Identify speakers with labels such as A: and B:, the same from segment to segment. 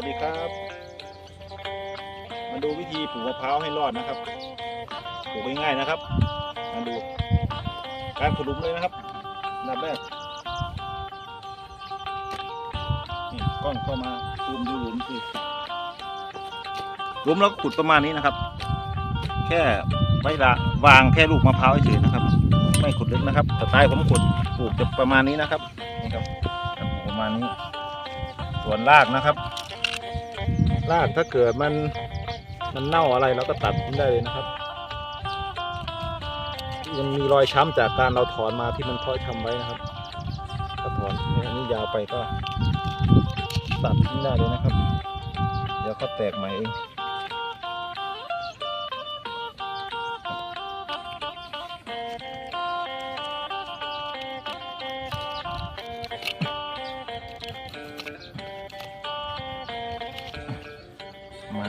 A: วัสดีครับ มาดูวิธีปลูกมะพร้าวให้รอดนะครับ ปลูกง่ายๆนะครับ มาดู การขุดหลุมเลยนะครับนับแรกนี่กล้องเข้ามาซูมดูหลุมสิหลุมแล้วก็ขุดประมาณนี้นะครับ แค่ไว้ละวางแค่ลูกมะพร้าวเฉยๆนะครับ ไม่ขุดลึกนะครับสไตล์ผมขุดปลูกจะประมาณนี้นะครับนี่ครับประมาณนี้ส่วนรากนะครับ รากถ้าเกิดมันมันเน่าอะไรเราก็ตัดทิ้งได้เลยนะครับยังมีรอยช้ำจากการเราถอนมาที่มันเพาะชำไว้นะครับถ้าถอนอันนี้ยาวไปก็ตัดทิ้งได้เลยนะครับ เดี๋ยวเขาแตกใหม่เอง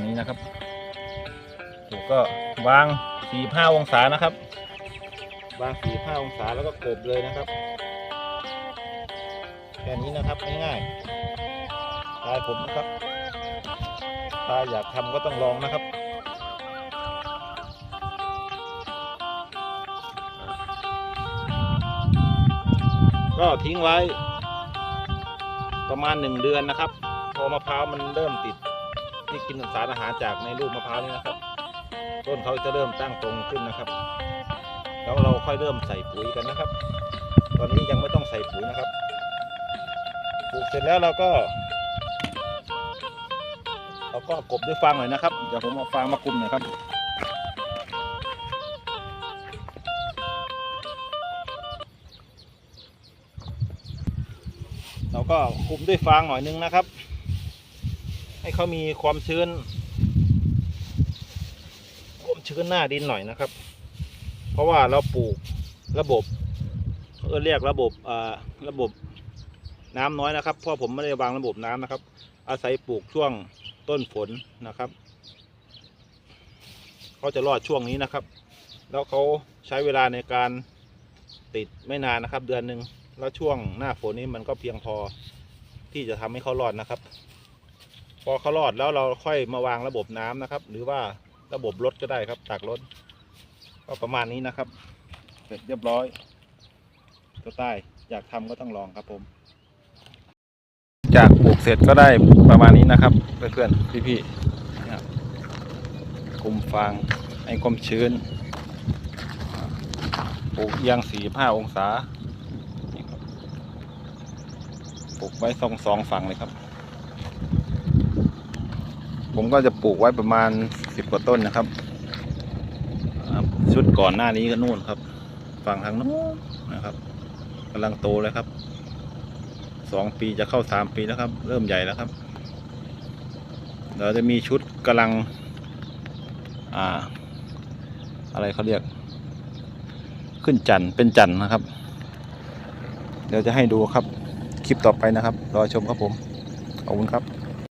A: ณนี้นะครับถูกก็วางสี่ห้าองศานะครับ วางสี่ห้าองศาแล้วก็กบเลยนะครับแค่นี้นะครับง่ายๆตายผมนะครับถ้าอยากทำก็ต้องลองนะครับก็ทิ้งไว้ ประมาณหนึ่งเดือนนะครับ พอมะพร้าวมันเริ่มติด ที่กินสารอาหารจากในลูกมะพร้าวนี่นะครับ ต้นเขาจะเริ่มตั้งตรงขึ้นนะครับ แล้วเราค่อยเริ่มใส่ปุ๋ยกันนะครับ ตอนนี้ยังไม่ต้องใส่ปุ๋ยนะครับปลูกเสร็จแล้วเราก็เราก็กบด้วยฟางหน่อยนะครับเดี๋ยวผมเอาฟางมาคลุมหน่อยครับเราก็คลุมด้วยฟางหน่อยนึงนะครับ ให้เขามีความชื้น ความชื้นหน้าดินหน่อยนะครับ เพราะว่าเราปลูกระบบเออเรียกระบบอ่าระบบน้ำน้อยนะครับ เพราะผมไม่ได้วางระบบน้ำนะครับ อาศัยปลูกช่วงต้นฝนนะครับเขาจะรอดช่วงนี้นะครับ แล้วเขาใช้เวลาในการติดไม่นานนะครับ เดือนหนึ่งแล้วช่วงหน้าฝนนี้มันก็เพียงพอที่จะทำให้เขารอดนะครับ พอเขารอดแล้วเราค่อยมาวางระบบน้ำนะครับ หรือว่าระบบรถก็ได้ครับตักรถก็ประมาณนี้นะครับ เสร็จเรียบร้อยก็ใต้อยากทำก็ต้องลองครับผม จากปลูกเสร็จก็ได้ประมาณนี้นะครับ เพื่อนๆพี่ๆนะครับคุมฟางให้ความชื้นปลูกเอียงสี่ห้าองศาปลูกไว้สองสองฝั่งเลยครับ ผมก็จะปลูกไว้ประมาณสิบกว่าต้นนะครับ ชุดก่อนหน้านี้ก็นู่นครับ ฝั่งทางนู้นนะครับกำลังโตเลยครับสองปีจะเข้าสามปีแล้วครับ เริ่มใหญ่แล้วครับ เราจะมีชุดกำลัง อ่า อะไรเขาเรียก ขึ้นจันเป็นจันนะครับ เดี๋ยวจะให้ดูครับ คลิปต่อไปนะครับ รอชมครับผม ขอบคุณครับ